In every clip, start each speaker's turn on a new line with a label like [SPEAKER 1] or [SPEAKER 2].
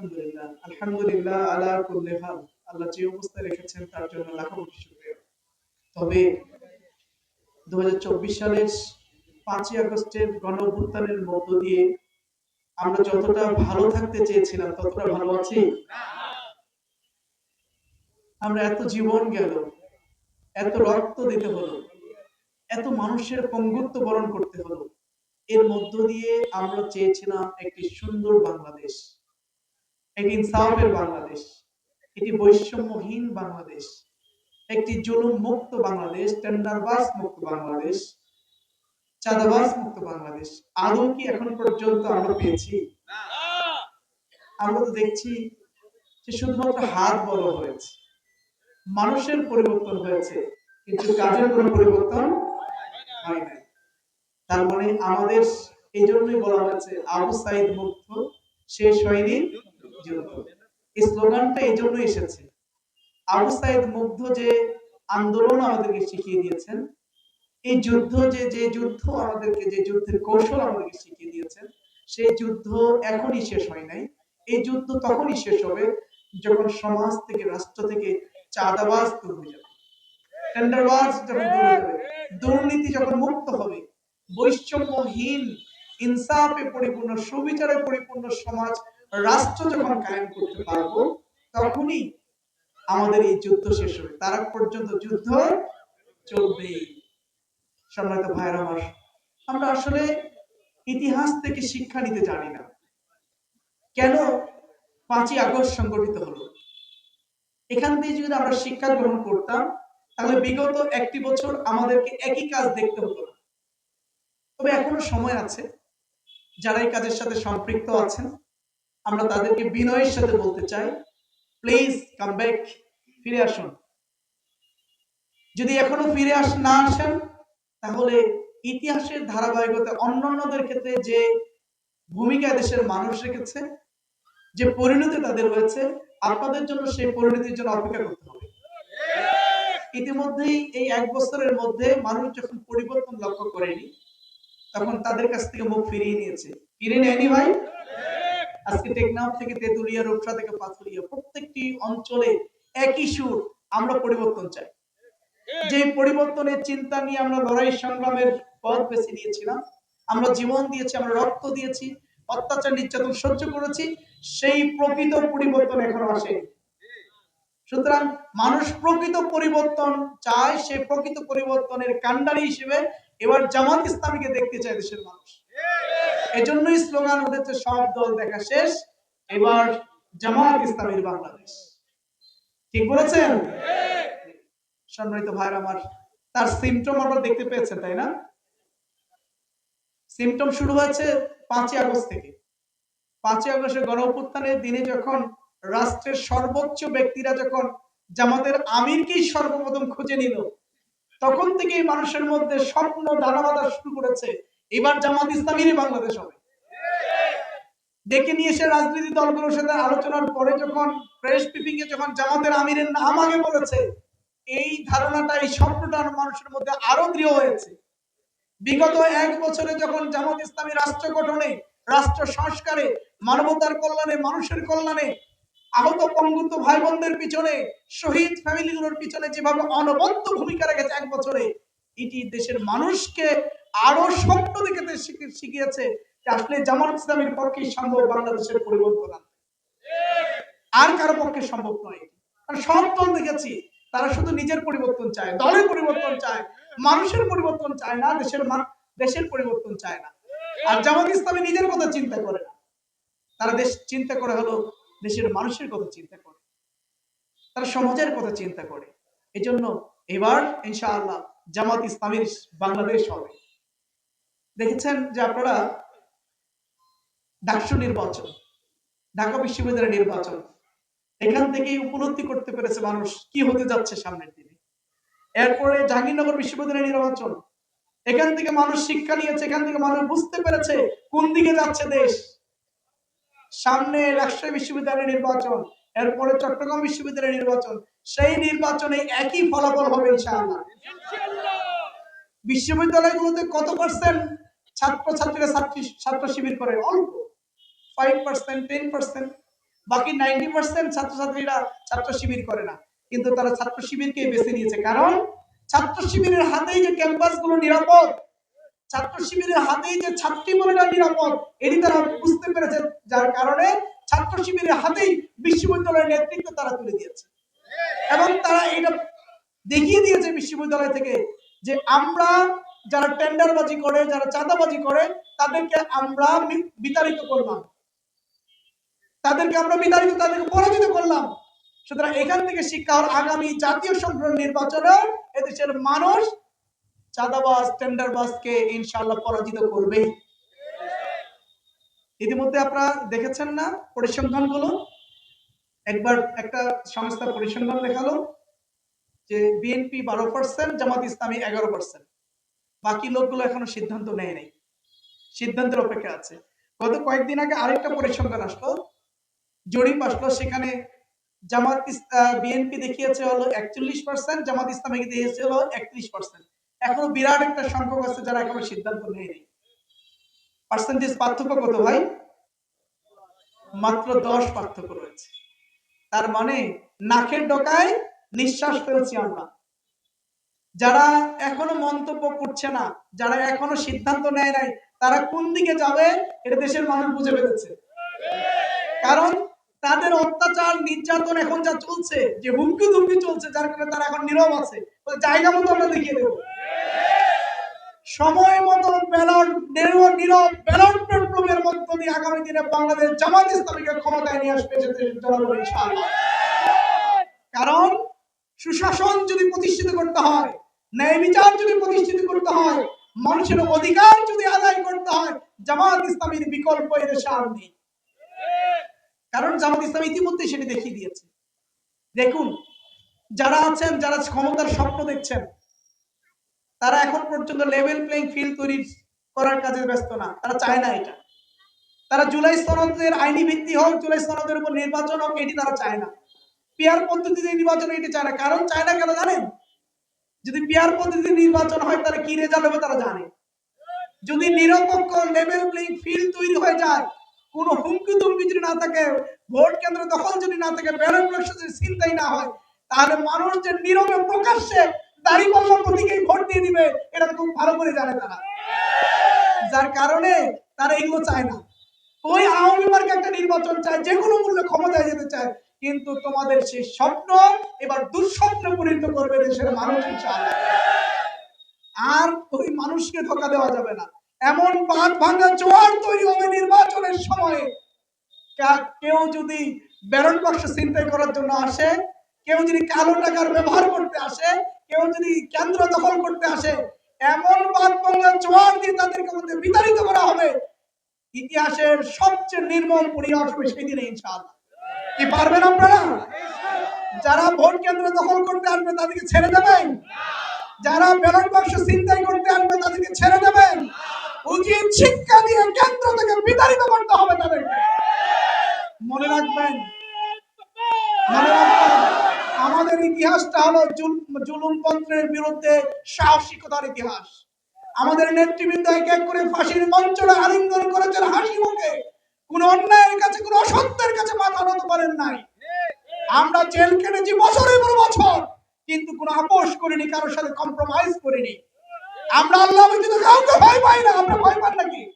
[SPEAKER 1] আলহামদুলিল্লাহ। আলহামদুলিল্লাহ হাল। আল্লাহ যে অবস্থায় রেখেছেন, তার জন্য লাখো কোটি তবে সালের আগস্টের গণ অভ্যুত্থানের মধ্য দিয়ে আমরা যতটা ভালো থাকতে চেয়েছিলাম, ততটা ভালো আছি। আমরা এত জীবন গেল, এত রক্ত দিতে হলো, এত মানুষের পঙ্গুত্ব বরণ করতে হলো। এর মধ্য দিয়ে আমরা চেয়েছিলাম একটি সুন্দর বাংলাদেশ। একটি ইনসাফের বাংলাদেশ একটি বৈষম্যহীন বাংলাদেশ একটি জুলুম মুক্ত বাংলাদেশ টেন্ডারবাস মুক্ত বাংলাদেশ চাঁদাবাস মুক্ত বাংলাদেশ। আদৌ কি এখন পর্যন্ত আমরা পেয়েছি? আমরা তো দেখছি যে শুধুমাত্র হাত বড় হয়েছে মানুষের পরিবর্তন হয়েছে কিন্তু কাজের কোনো পরিবর্তন হয় নাই। তার মানে আমাদের এই জন্যই বলা হয়েছে আবু সাইদ মুক্ত শেষ হয়নি। স্লোগানটা এই জন্যই এসেছে। আবু সাইদ মুগ্ধ যে আন্দোলন আমাদেরকে শিখিয়ে দিয়েছেন, এই যুদ্ধ যে যে যুদ্ধ আমাদেরকে, যে যুদ্ধের কৌশল আমাদেরকে শিখিয়ে দিয়েছেন, সেই যুদ্ধ এখনই শেষ হয় নাই। এই যুদ্ধ তখনই শেষ হবে যখন সমাজ থেকে, রাষ্ট্র থেকে চাঁদাবাজ দূর হয়ে যাবে। টেন্ডারবাজ যখন দূর দুর্নীতি যখন মুক্ত হবে, বৈষম্যহীন, ইনসাফে পরিপূর্ণ, সুবিচারে পরিপূর্ণ সমাজ রাষ্ট্র যখন কায়েম করতে পারব, তখনই আমাদের এই যুদ্ধ শেষ হবে। তার পর্যন্ত যুদ্ধ চলবে সম্মানিত ভাইয়ের আমার, আমরা আসলে ইতিহাস থেকে শিক্ষা নিতে জানি না। কেন পাঁচই আগস্ট সংগঠিত হলো? এখান থেকে যদি আমরা শিক্ষা গ্রহণ করতাম, তাহলে বিগত একটি বছর আমাদেরকে একই কাজ দেখতে হতো তবে এখনও সময় আছে, যারা এই কাজের সাথে সম্পৃক্ত আছেন আমরা তাদেরকে বিনয়ের সাথে বলতে চাই। প্লিজ কাম ব্যাক ফিরে আসুন। যদি এখনও ফিরে আস, না আসেন, তাহলে ইতিহাসের ধারাবাহিকতা অন্যান্যদের ক্ষেত্রে যে ভূমিকা দেশের মানুষ রেখেছে, যে পরিণতি তাদের হয়েছে, আপনাদের জন্য সেই পরিণতির জন্য অপেক্ষা করতে হবে। ইতিমধ্যেই এই এক বছরের মধ্যে মানুষ যখন পরিবর্তন লক্ষ্য করেনি, তখন তাদের কাছ থেকে মুখ ফিরিয়ে নিয়েছে। ফিরিয়ে নেয়নি ভাই? আজকে টেকনাফ থেকে তেতুলিয়া রূপসা থেকে পাথুরিয়া প্রত্যেকটি অঞ্চলে একই সুর আমরা পরিবর্তন চাই। যে পরিবর্তনের চিন্তা নিয়ে আমরা লড়াই সংগ্রামের পথ বেছে নিয়েছিলাম, আমরা জীবন দিয়েছি, আমরা রক্ত দিয়েছি, অত্যাচার, নির্যাতন সহ্য করেছি, সেই প্রকৃত পরিবর্তন এখনও আসেনি সুতরাং মানুষ প্রকৃত পরিবর্তন চায় সেই প্রকৃত পরিবর্তনের কান্ডারি হিসেবে এবার জামাত ইসলামীকে দেখতে চায় দেশের মানুষ। এজন্যই স্লোগান উঠেছে, সব দল দেখা শেষ, এবার জামাত ইসলামীর বাংলাদেশ। ঠিক বলেছেন? সম্মানিত ভাইরা আমার, তার সিমটম আমরা দেখতে পেয়েছেন, তাই না? সিমটম শুরু হয়েছে পাঁচই আগস্ট থেকে। পাঁচই আগস্টের গণ অভ্যুত্থানের দিনে যখন রাষ্ট্রের সর্বোচ্চ ব্যক্তিরা যখন জামাতের আমিরকেই সর্বপ্রথম খুঁজে নিল, তখন থেকেই মানুষের মধ্যে স্বপ্ন দানা বাঁধা শুরু করেছে। এবার জামাত ইসলামীরই বাংলাদেশ হবে। ডেকে নিয়ে এসে রাজনীতি দলগুলোর সাথে আলোচনার পরে যখন প্রেস ব্রিফিং এ যখন জামাতের আমিরের নাম আগে বলেছে, এই ধারণাটা, এই স্বপ্নটা মানুষের মধ্যে আরও দৃঢ় হয়েছে। বিগত এক বছরে যখন জামাত ইসলামী রাষ্ট্র গঠনে, রাষ্ট্র সংস্কারে, মানবতার কল্যাণে, মানুষের কল্যাণে, আহত পঙ্গুত্ব ভাই বোনদের পিছনে, শহীদ ফ্যামিলিগুলোর পিছনে যেভাবে অনবদ্য ভূমিকা রেখেছে এক বছরে এটি দেশের মানুষকে আরও স্বপ্ন দেখতে শিখিয়েছে যে আসলে জামাত ইসলামের পক্ষে সম্ভব বাংলাদেশের পরিবর্তন আনতে। আর কারও পক্ষে সম্ভব নয়। কারণ সব দেখেছি, তারা শুধু নিজের পরিবর্তন চায়, দলের পরিবর্তন চায়, মানুষের পরিবর্তন চায় না, দেশের দেশের পরিবর্তন চায় না। আর জামাত ইসলামী নিজের কথা চিন্তা করে না। তারা দেশ চিন্তা করে হলো দেশের মানুষের কথা চিন্তা করে। তারা সমাজের কথা চিন্তা করে। এজন্য এবার ইনশাআল্লাহ জামাত ইসলামীর বাংলাদেশ হবে। দেখেছেন যে আপনারা ডাকসু নির্বাচন, ঢাকা বিশ্ববিদ্যালয়ের নির্বাচন, এখান থেকেই উপলব্ধি করতে পেরেছে মানুষ কি হতে যাচ্ছে সামনের দিনে। এরপরে জাহাঙ্গীরনগর বিশ্ববিদ্যালয়ের নির্বাচন, এখান থেকে মানুষ শিক্ষা নিয়েছে, এখান থেকে মানুষ বুঝতে পেরেছে কোন দিকে যাচ্ছে দেশ। সামনে রাজশাহী বিশ্ববিদ্যালয়ের নির্বাচন এরপরে চট্টগ্রাম বিশ্ববিদ্যালয়ের নির্বাচন। সেই নির্বাচনে একই ফলাফল হবে ইনশাআল্লাহ। বিশ্ববিদ্যালয়গুলোতে কত পার্সেন্ট ছাত্র ছাত্রীরা ছাত্রী ছাত্র শিবির করে? অল্প। ফাইভ পার্সেন্ট টেন পার্সেন্ট বাকি নাইনটি পার্সেন্ট ছাত্রছাত্রীরা ছাত্র শিবির করে না। কিন্তু তারা ছাত্র শিবিরকে বেছে নিয়েছে। কারণ ছাত্র শিবিরের হাতেই যে ক্যাম্পাসগুলো নিরাপদ ছাত্র শিবিরের হাতেই যে ছাত্রী বলেটা নিরাপদ এটি তারা বুঝতে পেরেছে। যার কারণে ছাত্র শিবিরের হাতেই বিশ্ববিদ্যালয়ের নেতৃত্ব তারা তুলে দিয়েছে। এবং তারা এটা দেখিয়ে দিয়েছে বিশ্ববিদ্যালয় থেকে যে আমরা যারা টেন্ডারবাজি করে, যারা চাঁদাবাজি করে, তাদেরকে আমরা বিতাড়িত করলাম। তাদেরকে আমরা বিতাড়িত, তাদেরকে পরাজিত করলাম। সুতরাং এখান থেকে শিক্ষা হল আগামী জাতীয় সংসদ নির্বাচনে এদেশের মানুষ চাঁদাবাজ, টেন্ডারবাজকে ইনশাআল্লাহ পরাজিত করবেই। ইতিমধ্যে আপনারা দেখেছেন না পরিসংখ্যানগুলো একবার একটা সংস্থা পরিসংখ্যান দেখাল যে বিএনপি বারো পার্সেন্ট জামাত ইসলামী এগারো পার্সেন্ট বাকি লোকগুলো এখনও সিদ্ধান্ত নেয় নাই। সিদ্ধান্তের অপেক্ষা আছে। গত কয়েকদিন আগে আরেকটা পরিসংখ্যান আসলো। জরিপ আসলো সেখানে জামাত বিএনপি দেখিয়েছে হলো একচল্লিশ পার্সেন্ট জামাত ইসলামী দেখিয়েছে হলো একত্রিশ পার্সেন্ট এখনও বিরাট একটা সংখ্যক আছে যারা এখনও সিদ্ধান্ত নেয়নি পার্সেন্টেজ পার্থক্য কত ভাই? মাত্র দশ পার্থক্য রয়েছে। তার মানে নাকের ডকায় নিঃশ্বাস ফেলছি আমরা। যারা এখনও মন্তব্য করছে না, যারা এখনও সিদ্ধান্ত নেয় নাই, তারা কোন দিকে যাবে এটা দেশের মানুষ বুঝে ফেলেছে। কারণ তাদের অত্যাচার, নির্যাতন এখন যা চলছে, যে হুমকি ধুমকি চলছে, যার কারণে তারা এখন নীরব আছে। জায়গা মতো আমরা দেখিয়ে দেবো। সময় মতো মধ্য দিয়ে আগামী দিনে বাংলাদেশ জামাত ইসলামীকে ক্ষমতায় নিয়ে আসবে কারণ, সুশাসন যদি প্রতিষ্ঠিত করতে হয়, ন্যায় বিচার যদি প্রতিষ্ঠিত করতে হয়, মানুষের অধিকার যদি আদায় করতে হয়, জামাত ইসলামীর বিকল্প এদেশে আর নেই। কারণ জামাত ইসলাম ইতিমধ্যে সেটি দেখিয়ে দিয়েছে। দেখুন, যারা আছেন, যারা ক্ষমতার স্বপ্ন দেখছেন তারা এখন পর্যন্ত লেভেল প্লেইং ফিল্ড তৈরি করার কাজে ব্যস্ত না। তারা চায় না এটা। তারা জুলাই সনদের আইনি ভিত্তি হোক জুলাই সনদের উপর নির্বাচন হোক, এটি তারা চায় না। পিয়ার পদ্ধতিতে নির্বাচন এটি চায় না। কারণ চায় না কেন জানেন? যদি পিয়ার পদ্ধতিতে নির্বাচন হয়, তাহলে কি রেজাল্ট হবে তারা জানে। যদি নিরপেক্ষ লেভেল প্লেইং ফিল্ড তৈরি হয়ে যায়, কোনো হুমকি তুমকি যদি না থাকে, ভোট কেন্দ্র দখল যদি না থাকে ব্যালট বাক্স যদি চিন্তাই না হয়, তাহলে মানুষ যে নীরবে প্রকাশ্যে প্রতীকেই ভোট দিয়ে দিবে, এটা ভালো করে জানে তারা। যার কারণে তারা এগুলো চায় না। ওই আওয়ামী মার্কে একটা নির্বাচন চায়, যে কোনো মূল্যে ক্ষমতায় যেতে চায়, কিন্তু তোমাদের সেই স্বপ্ন এবার দুঃস্বপ্নে পরিণত করবে দেশের মানুষ, ইনশাআল্লাহ। আর ওই মানুষকে ধোকা দেওয়া যাবে না। এমন বাঁধ ভাঙা জোয়ার তৈরি হবে নির্বাচনের সময়ে। কেউ যদি ব্যালট বাক্স চিন্তাই করার জন্য আসে, কেউ যদি কালো টাকার ব্যবহার করতে আসে কেউ যদি কেন্দ্র দখল করতে আসে, এমন বাদ বাংলা জোয়ার দিয়ে তাদেরকে মধ্যে বিতাড়িত করা হবে। ইতিহাসের সবচেয়ে নির্মম পরিহাস হবে সেই দিনে, ইনশাআল্লাহ। কি পারবেন আপনারা? যারা ভোট কেন্দ্র দখল করতে আসবে, তাদেরকে ছেড়ে দেবেন। যারা ব্যালট বাক্স চিন্তাই করতে আসবে, তাদেরকে ছেড়ে দেবেন। উচিত শিক্ষা দিয়ে কেন্দ্র থেকে বিতাড়িত করতে হবে তাদেরকে। মনে রাখবেন মনে রাখবেন। আমাদের ইতিহাসটা হলো জুল- জুলুমতন্ত্রের বিরুদ্ধে সাহসিকতার ইতিহাস। আমাদের নেতৃবৃন্দ এক এক করে ফাঁসির মঞ্চটা আলিঙ্গন করেছেন হাসি মুখে। কোন অন্যায়ের কাছে, কোন অসত্যের কাছে মাথা নত করেন নাই। আমরা জেল কেটেছি বছরের পর বছর, কিন্তু কোনো আপোষ করিনি, কারোর সাথে কম্প্রোমাইজ করিনি। আমরা আল্লাহ ব্যতীত কাউকে ভয় পাই না আমরা ভয় পান নাকি?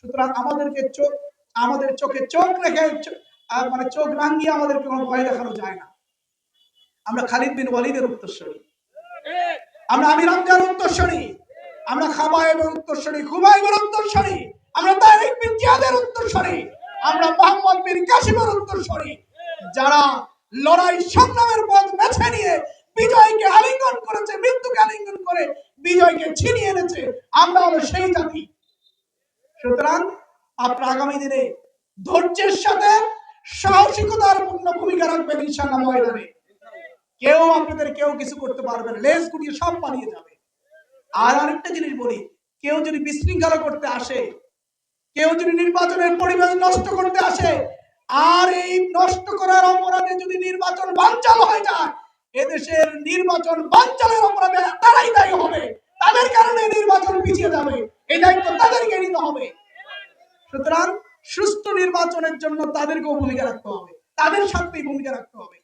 [SPEAKER 1] সুতরাং আমাদেরকে চোখ, আমাদের চোখে চোখ রেখে মানে চোখ রাঙ্গিয়ে আমাদেরকে কোনো ভয় দেখানো যায় না। আমরা খালিদ বিন ওয়ালিদের উত্তরস্বরী আমরা আমির হামজার উত্তরস্বরী আমরা খাবাইবের উত্তরস্বরী খুবাইবের উত্তরস্বরী আমরা তারিক বিন জিয়াদের উত্তরস্বরী আমরা মোহাম্মদ বিন কাসিমের উত্তরস্বরী যারা লড়াই সংগ্রামের পথ বেছে নিয়ে বিজয়কে আলিঙ্গন করেছে, মৃত্যুকে আলিঙ্গন করে বিজয়কে ছিনিয়ে এনেছে, আমরা হলো সেই জাতি। সুতরাং আপনার আগামী দিনে ধৈর্যের সাথে সাহসিকতার পূর্ণ ভূমিকা রাখবেন, ইনশাআল্লাহ, ময়দানে। কেউ আপনাদের কেউ কিছু করতে পারবে না। লেজ গুটিয়ে সব পালিয়ে যাবে। আর আরেকটা জিনিস বলি, কেউ যদি বিশৃঙ্খলা করতে আসে, কেউ যদি নির্বাচনের পরিবেশ নষ্ট করতে আসে, আর এই নষ্ট করার অপরাধে যদি নির্বাচন বানচাল হয়ে যায়, এদেশের নির্বাচন বানচালের অপরাধে তারাই দায়ী হবে। তাদের কারণে নির্বাচন পিছিয়ে যাবে। এই দায়িত্ব তাদেরকে নিতে হবে। সুতরাং সুস্থ নির্বাচনের জন্য তাদেরকেও ভূমিকা রাখতে হবে। তাদের সাথেই ভূমিকা রাখতে হবে।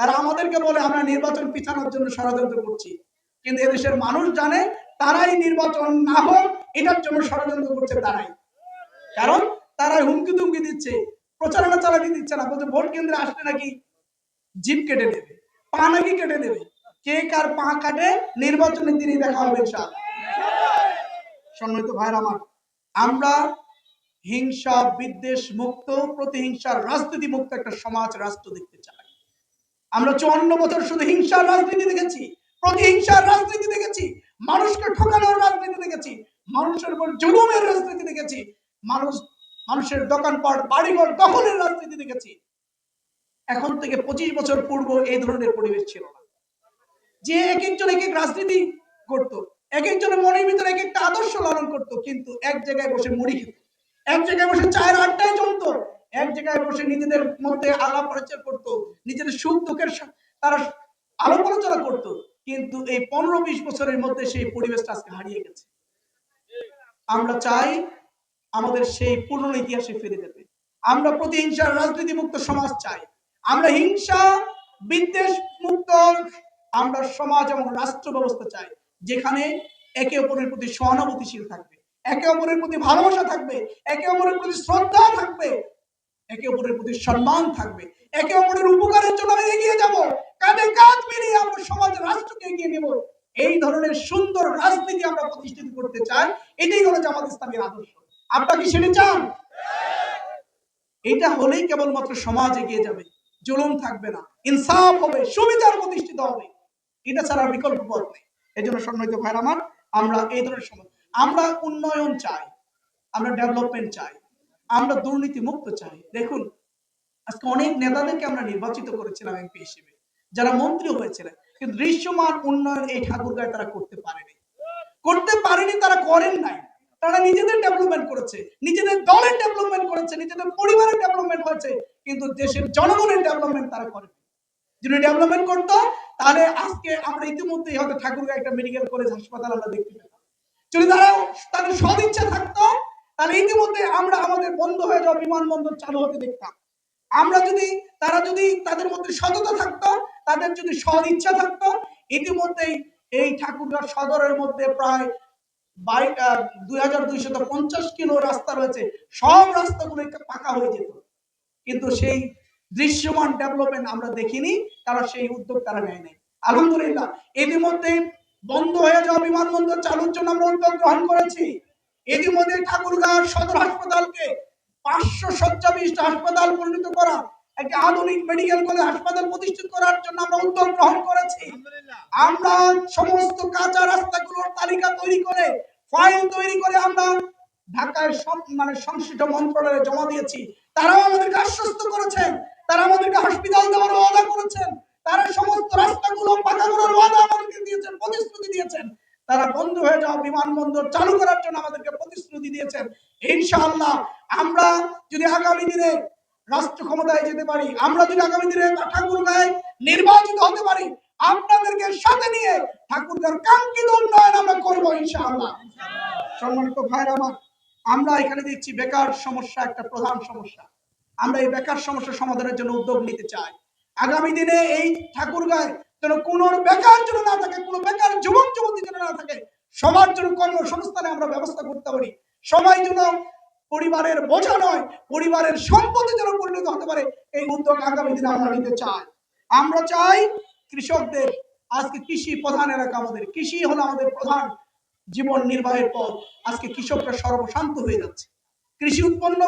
[SPEAKER 1] তারা আমাদেরকে বলে, আমরা নির্বাচন পিছানোর জন্য ষড়যন্ত্র করছি। কিন্তু এদেশের মানুষ জানে, তারাই নির্বাচন না হোক, এটার জন্য ষড়যন্ত্র করছে তারাই। কারণ তারাই হুমকি তুমকি দিচ্ছে, প্রচারণা চালাতে দিচ্ছে না, বলছে ভোট কেন্দ্রে আসলে নাকি জিপ কেটে নেবে পা নাকি কেটে নেবে কে কার পা কাটে, নির্বাচনের দিনই দেখা হবে সম্মানিত ভাইরা আমার, আমরা হিংসা, বিদ্বেষ মুক্ত প্রতিহিংসার রাজনীতি মুক্ত একটা সমাজ, রাষ্ট্র দেখতে চাই। আমরা চুয়ান্ন বছর শুধু হিংসার রাজনীতি দেখেছি, প্রতিহিংসার রাজনীতি দেখেছি, মানুষকে ঠকানোর রাজনীতি দেখেছি, মানুষের উপর জুলুমের রাজনীতি দেখেছি, মানুষ, মানুষের দোকানপাট বাড়িঘর দখলের রাজনীতি দেখেছি। এখন থেকে পঁচিশ বছর পূর্ব এই ধরনের পরিবেশ ছিল না। যে এক একজন এক এক রাজনীতি করত, এক একজনের মনের ভিতরে এক একটা আদর্শ লালন করত, কিন্তু এক জায়গায় বসে মুড়ি খেত, এক জায়গায় বসে চায়ের আড্ডায় জমতো এক জায়গায় বসে নিজেদের মধ্যে আলাপ আলোচনা করত, নিজেদের সুখ দুঃখের তারা আলাপ আলোচনা করত। কিন্তু এই পনেরো বিশ বছরের মধ্যে সেই পরিবেশটা আজকে হারিয়ে গেছে। আমরা চাই আমাদের সেই পুরনো ইতিহাসে ফিরে যেতে। আমরা প্রতিহিংসার রাজনীতি মুক্ত সমাজ চাই। আমরা হিংসা, বিদ্বেষ মুক্ত, আমরা সমাজ এবং রাষ্ট্র ব্যবস্থা চাই, যেখানে একে অপরের প্রতি সহানুভূতিশীল থাকবে, একে অপরের প্রতি ভালোবাসা থাকবে, একে অপরের প্রতি শ্রদ্ধা থাকবে একে অপরের প্রতি সম্মান থাকবে। একে অপরের উপকারের জন্য আমরা এগিয়ে যাব। কাঁধে কাঁধ মিলিয়ে আমরা সমাজ রাষ্ট্রকে এগিয়ে নেব। এই ধরনের সুন্দর রাজনীতি আমরা প্রতিষ্ঠিত করতে চাই। এটাই হলো জামাত ইসলামের আদর্শ। আপনারা কি সেটা চান? এটা হলেই কেবলমাত্র সমাজ এগিয়ে যাবে। জুলুম থাকবে না। ইনসাফ হবে, সুবিচার প্রতিষ্ঠিত হবে। এটা ছাড়া বিকল্প পথ নেই। এই জন্য সম্মানিত ভাইর আমার, আমরা এই ধরনের সমাজ আমরা উন্নয়ন চাই। আমরা ডেভেলপমেন্ট চাই। আমরা দুর্নীতি মুক্ত চাই। দেখুন, আজকে অনেক নেতাদেরকে আমরা নির্বাচিত করেছিলাম এমপি হিসেবে, যারা মন্ত্রী হয়েছিলেন। কিন্তু দৃশ্যমান উন্নয়ন এই ঠাকুরগাঁয় তারা করতে পারেনি। করতে পারেনি, তারা করেন নাই। তারা নিজেদের ডেভেলপমেন্ট করেছে, নিজেদের দলের ডেভেলপমেন্ট করেছে, নিজেদের পরিবারের ডেভেলপমেন্ট হয়েছে, কিন্তু দেশের জনগণের ডেভেলপমেন্ট তারা করে যদি ডেভেলপমেন্ট করতো, তাহলে আজকে আমরা ইতিমধ্যেই হয়তো ঠাকুরগাঁও একটা মেডিকেল কলেজ হাসপাতাল আমরা দেখতে পেতাম যদি তারা তাদের সদিচ্ছা থাকতো তাহলে ইতিমধ্যে আমরা আমাদের বন্ধ হয়ে যাওয়া বিমানবন্দর চালু হতে দেখতাম। আমরা যদি, তারা যদি তাদের মধ্যে সততা থাকতো, তাদের যদি সদ ইচ্ছা থাকতো, ইতিমধ্যেই এই ঠাকুরগাঁও সদরের মধ্যে প্রায় দুই হাজার দুইশত পঞ্চাশ কিলো রাস্তা রয়েছে। সব রাস্তাগুলো পাকা হয়ে যেত। কিন্তু সেই দৃশ্যমান ডেভেলপমেন্ট আমরা দেখিনি তারা সেই উদ্যোগ তারা নেয় নাই। আলহামদুলিল্লাহ ইতিমধ্যে বন্ধ হয়ে যাওয়া বিমানবন্দর চালুর জন্য আমরা উদ্যোগ গ্রহণ করেছি। ইতিমধ্যে ঠাকুরগাঁও সদর হাসপাতালকে পাঁচশো শয্যা বিশিষ্ট হাসপাতাল পরিণত করা একটি আধুনিক মেডিকেল কলেজ হাসপাতাল প্রতিষ্ঠিত করার জন্য আমরা উদ্যোগ গ্রহণ করেছি। আমরা সমস্ত কাঁচা রাস্তাগুলোর তালিকা তৈরি করে ফাইল তৈরি করে আমরা ঢাকায় মানে সংশ্লিষ্ট মন্ত্রণালয়ে জমা দিয়েছি। তারাও আমাদেরকে আশ্বস্ত করেছেন। তারা আমাদেরকে হসপিটাল দেওয়ার ওয়াদা করেছেন। তারা সমস্ত রাস্তাগুলো পাকা করার ওয়াদা আমাদেরকে দিয়েছেন প্রতিশ্রুতি দিয়েছেন। তারা বন্ধ হয়ে যাওয়া বিমানবন্দর চালু করার জন্য আমাদেরকে প্রতিশ্রুতি দিয়েছেন। ইনশাআল্লাহ আমরা যদি আগামী দিনে রাষ্ট্র ক্ষমতায় যেতে পারি, আমরা যদি আগামী দিনে ঠাকুরগাঁয় নির্বাচিত হতে পারি, আপনাদেরকে সাথে নিয়ে ঠাকুরগাঁর কাঙ্ক্ষিত উন্নয়ন আমরা করব ইনশাআল্লাহ। সম্মানিত ভাইরা আমার, আমরা এখানে দেখছি বেকার সমস্যা একটা প্রধান সমস্যা। আমরা এই বেকার সমস্যা সমাধানের জন্য উদ্যোগ নিতে চাই। আগামী দিনে এই ঠাকুরগাঁয় যেন কোনো বেকার যেন না থাকে, কোনো বেকার যুবক যুবতী যেন না থাকে সবার জন্য কর্মসংস্থানে আমরা ব্যবস্থা করতে পারি। সবাই যেন পরিবারের বোঝা নয়, পরিবারের সম্পদে যেন পরিণত হতে পারে, এই উদ্যোগ আগামী দিনে আমরা নিতে চাই। আমরা চাই কৃষকদের, আজকে কৃষি প্রধান এলাকা আমাদের, কৃষি হলো আমাদের প্রধান জীবন নির্বাহের পথ। আজকে কৃষকরা সর্বশান্ত হয়ে যাচ্ছে। কৃষি উৎপন্ন,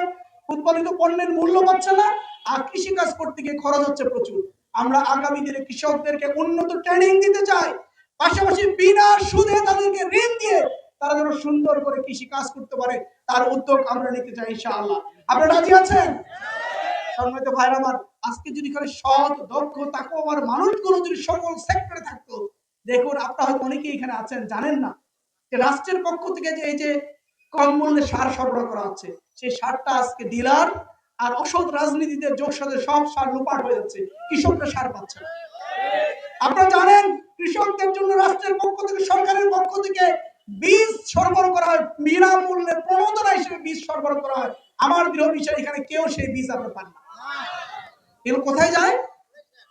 [SPEAKER 1] উৎপাদিত পণ্যের মূল্য পাচ্ছে না, আর কৃষি কাজ করতে গিয়ে খরচ হচ্ছে প্রচুর। আমরা আগামী দিনে কৃষকদেরকে উন্নত ট্রেনিং দিতে চাই। পাশাপাশি বিনা সুদে তাদেরকে ঋণ দিয়ে তারা যেন সুন্দর করে কৃষি কাজ করতে পারে, তার উদ্যোগ আমরা নিতে চাই ইনশাআল্লাহ। আপনারা রাজি আছেন? সম্মানিত ভাইরা আমার, আজকে যদি করে সৎ, দক্ষ, তাকওয়ার মানুষগুলো যদি সকল সেক্টরে থাকতো, দেখুন আপনারা হয়তো অনেকেই এখানে আছেন, জানেন না যে রাষ্ট্রের পক্ষ থেকে যে এই যে কম মূল্যে সার সরবরাহ করা হচ্ছে, সেই সারটা আজকে ডিলার আর অসৎ রাজনীতিতে যোগ সাথে সব সার লোপাট হয়ে যাচ্ছে, কৃষকরা সার পাচ্ছে না। আপনারা জানেন, কৃষকদের জন্য রাষ্ট্রের পক্ষ থেকে, সরকারের পক্ষ থেকে বীজ সরবরাহ করা হয়, বিনামূল্যে প্রণোদনা হিসেবে বীজ সরবরাহ করা হয়। আমার দৃঢ় বিশ্বাস এখানে কেউ সেই বীজ আপনার পান না। এগুলো কোথায় যায়?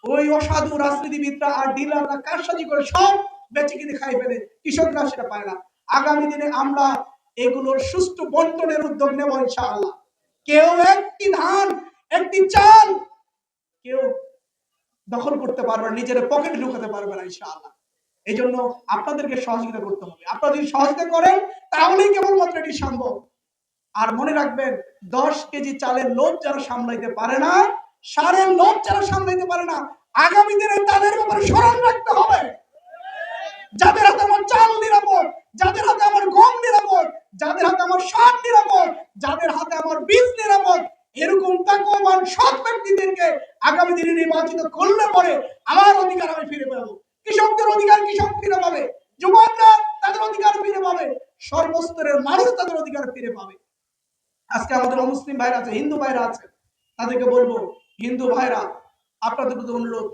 [SPEAKER 1] ওই অসাধু রাজনীতিবিদরা আর ডিলাররা কারসাজি করে সব বেঁচে কিনে খাই ফেলে। কৃষকরা সেটা পায় না। আগামী দিনে আমরা এগুলোর সুষ্ঠু বন্টনের উদ্যোগ নেব ইনশাআল্লাহ। কেউ একটি ধান, একটি চাল কেউ দখল করতে পারবে না, নিজের পকেটে ঢুকাতে পারবে না ইনশাআল্লাহ। এই জন্য আপনাদেরকে সহযোগিতা করতে হবে। আপনারা যদি সহযোগিতা করেন, তাহলেই কেবলমাত্র এটি সম্ভব। আর মনে রাখবেন, দশ কেজি চালের লোভ যারা সামলাইতে পারে না, সারের লোভ যারা সামলাইতে পারে না, আগামী দিনে তাদের ব্যাপারে স্মরণ রাখতে হবে। যাদের হাতে আমার চাল নিরাপদ, যাদের হাতে আমার গম নিরাপদ যাদের হাতে আমার সার নিরাপদ, যাদের হাতে আমার বীজ নিরাপদ এরকম তাকওয়ান সৎ ব্যক্তিদেরকে আগামী দিনে নির্বাচিত করলে পরে আমার অধিকার আমি ফিরে পাবো। কৃষকদের অধিকার কৃষক ফিরে পাবে, যুবকরা তাদের অধিকার ফিরে পাবে, সর্বস্তরের মানুষ তাদের অধিকার ফিরে পাবে। আজকে আমাদের অমুসলিম ভাইরা আছে, হিন্দু ভাইরা আছে, তাদেরকে বলব, হিন্দু ভাইরা, আপনাদের প্রতি অনুরোধ,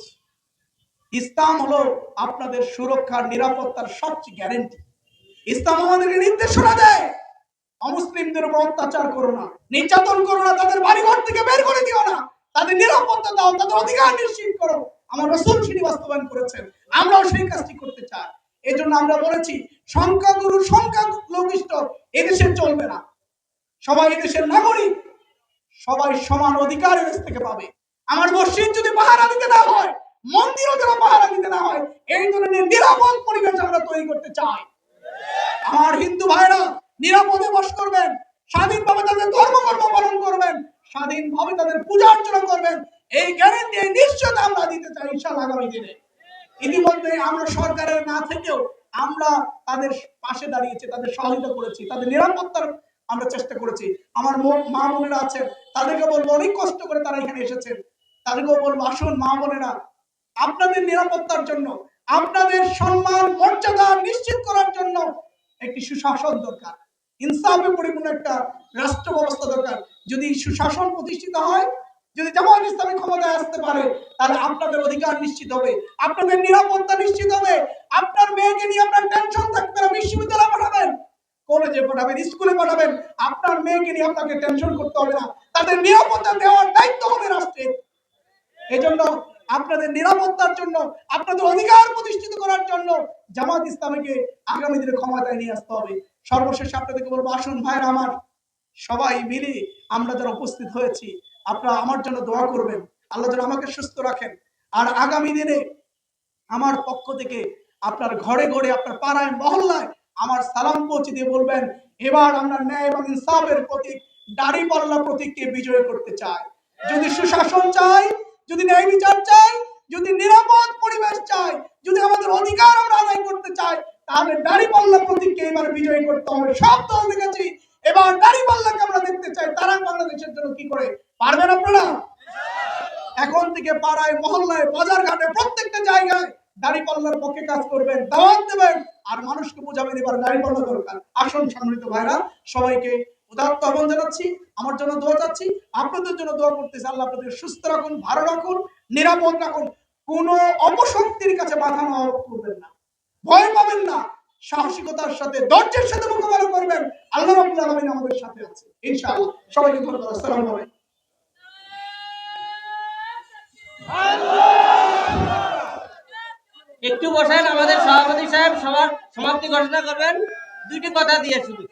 [SPEAKER 1] ইসলাম হলো আপনাদের সুরক্ষার, নিরাপত্তার সবচেয়ে গ্যারেন্টি ইসলাম আমাদেরকে নির্দেশনা দেয়। অমুসলিমদের উপর অত্যাচার করো না, নির্যাতন করো না, তাদের বাড়িঘর থেকে বের করে দিও না। তাদের নিরাপত্তা দাও, তাদের অধিকার নিশ্চিত করো। আমার রসুল সেটি বাস্তবায়ন করেছেন, আমরাও সেই কাজটি করতে চাই। এই জন্য আমরা বলেছি, সংখ্যাগুরু সংখ্যা লঘিষ্ঠ এদেশে চলবে না। সবাই এদেশের নাগরিক, সবাই সমান অধিকার এদেশ থেকে পাবে। আমার মসজিদ যদি পাহারা দিতে না হয়, মন্দিরও যেন পাহারা দিতে না হয়, এই ধরনের নিরাপদ পরিবেশ আমরা তৈরি করতে চাই। আমার হিন্দু ভাইরা নিরাপদে বাস করবেন, স্বাধীনভাবে তাদের ধর্মকর্ম পালন করবেন, স্বাধীনভাবে তাদের পূজা অর্চনা করবেন, এই গ্যারেন্টি এই নিশ্চয়তা আমরা দিতে চাই ইনশাআল্লাহ আগামী দিনে। ইতিমধ্যে আমরা সরকারের না থেকেও আমরা তাদের পাশে দাঁড়িয়েছি, তাদের সহযোগিতা করেছি, তাদের নিরাপত্তার আমরা চেষ্টা করেছি। আমার মো- বোনেরা আছেন, তাদেরকে বলব অনেক কষ্ট করে তারা এখানে এসেছেন। তাদেরকেও বলব আসুন, মা বোনেরা, আপনাদের নিরাপত্তার জন্য, আপনাদের সম্মান, মর্যাদা নিশ্চিত করার জন্য একটি সুশাসন দরকার। ইনসাফে পরিপূর্ণ একটা রাষ্ট্র ব্যবস্থা দরকার। যদি সুশাসন প্রতিষ্ঠিত হয়, যদি জামাত ইসলামী ক্ষমতায় আসতে পারে, তাহলে আপনাদের অধিকার নিশ্চিত হবে, আপনাদের নিরাপত্তা নিশ্চিত হবে, আপনার মেয়েকে নিয়ে আপনার টেনশন থাকবে না, বিশ্ববিদ্যালয়ে পাঠাবেন। কলেজে পাঠাবেন স্কুলে পাঠাবেন, আপনার মেয়েকে নিয়ে আপনাকে টেনশন করতে হবে না। তাদের নিরাপত্তা দেওয়ার দায়িত্ব হবে রাষ্ট্রের। এজন্য আপনাদের নিরাপত্তার জন্য, আপনাদের অধিকার প্রতিষ্ঠিত করার জন্য জামাত ইসলামীকে আগামী দিনে ক্ষমতায় নিয়ে আসতে হবে। সর্বশেষ আপনাদেরকে বলব, আসুন ভাইরা আমার, সবাই মিলে আমরা যারা উপস্থিত হয়েছি, আপনারা আমার জন্য দোয়া করবেন। আল্লাহ যেন আমাকে সুস্থ রাখেন। আর আগামী দিনে আমার পক্ষ থেকে আপনার ঘরে ঘরে, আপনার পাড়ায়, মহল্লায় আমার সালাম পৌঁছে দিয়ে বলবেন, এবার আমরা ন্যায় এবং ইনসাফের প্রতীক, দাড়ি পাল্লা প্রতীককে বিজয় করতে চাই। যদি সুশাসন চাই যদি ন্যায় বিচার চাই, যদি নিরাপদ পরিবেশ চাই, যদি আমাদের অধিকার আমরা আদায় করতে চাই, তাহলে দাড়ি পাল্লা প্রতীককে এবার বিজয় করতে হবে। সব দল দেখেছি, এবার দাড়ি পাল্লাকে আমরা দেখতে চাই। তারা বাংলাদেশের জন্য কি করে? পারবেন আপনারা? এখন থেকে পাড়ায়, মহল্লায় বাজার ঘাটে প্রত্যেকটা জায়গায় দাড়ি পাল্লার পক্ষে কাজ করবেন, দাওয়াত দেবেন, আর মানুষকে বোঝাবেন এবার দাড়ি পাল্লা দরকার। আসন সম্মানিত ভাইরা, সবাইকে উদাত্ত আহ্বান জানাচ্ছি, আমার জন্য দোয়া চাচ্ছি, আপনাদের জন্য দোয়া করতেছি, আল্লাহ আপনাদের সুস্থ রাখুন, ভালো রাখুন, নিরাপদ রাখুন, কোনো অপশক্তির কাছে বাধা না করবেন না। ভয় পাবেন না, সাহসিকতার সাথে, ধৈর্যের সাথে মোকাবেলা করবেন, আল্লাহ রাব্বুল আলামিন আমাদের সাথে আছে। ইনশাআল্লাহ, সবাইকে ধন্যবাদ, আসসালামু আলাইকুম।
[SPEAKER 2] একটু বসেন, আমাদের সভাপতি সাহেব সবার সমাপ্তি ঘোষণা করবেন। দুইটি কথা দিয়ে শুধু।